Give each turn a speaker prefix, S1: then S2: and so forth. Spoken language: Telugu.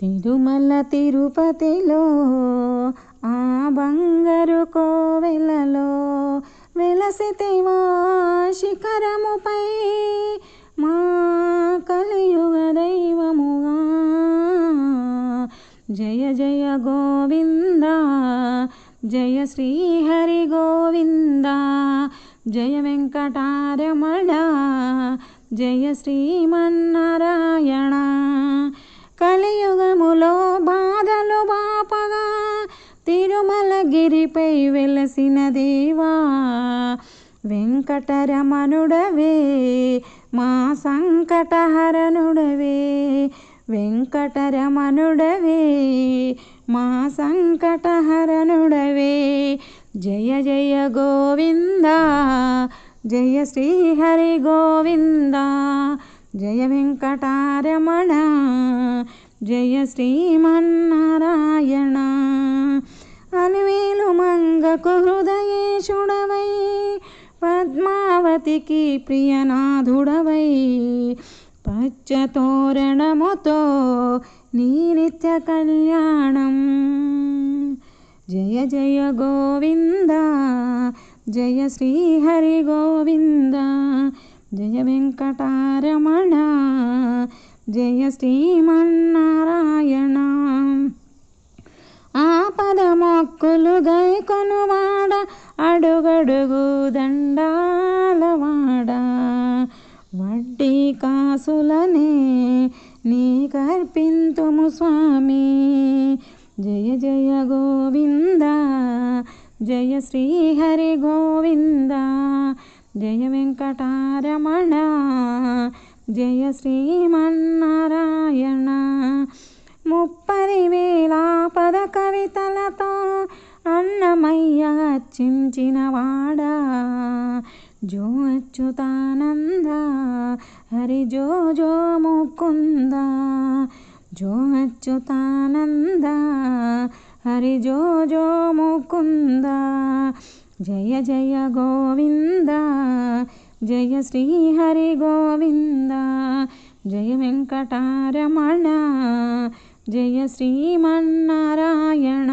S1: తిరుమల తిరుపతిలో ఆ బంగారు కోవెలలో వెలసితివా శిఖరముపై మా కలియుగ దైవముగా. జయ జయ గోవింద జయ శ్రీహరి గోవింద జయ వెంకటారమణ జయ శ్రీమన్నారాయణ. తిరుమలగిరిపై వెలసిన దేవా వెంకటరమణుడవే మా సంకటహరణుడవే వెంకటరమణుడవే మా సంకటహరణుడవే. జయ జయ గోవింద జయ శ్రీహరి గోవింద జయ వెంకటారమణ జయ శ్రీమన్నారాయణ. మంగకు హృదయేశుడవై పద్మావతికి ప్రియనాథుడవై. పచ్చతోరణముతో నీ నిత్య కళ్యాణం. జయ జయ గోవింద జయ శ్రీహరి గోవింద జయ వెంకటారమణ జయ శ్రీమన్నారాయణ. దండాలవాడ వడ్డీ కాసులనే నీ కర్పింతుము స్వామి. జయ జయ గోవింద జయ శ్రీహరి గోవింద జయ వెంకటారమణ జయ శ్రీమన్నారాయణ. ముప్పది వేల పద కవితలతో అన్నమయ్య చించిన జో అచ్యుతానంద హరి జో జో ముకుంద. జో అచ్యుతానంద హరి జో జో ముకుంద. జయ జయ గోవింద జయ శ్రీ హరి గోవింద. జయ వెంకటారమణ జయ శ్రీమన్నారాయణ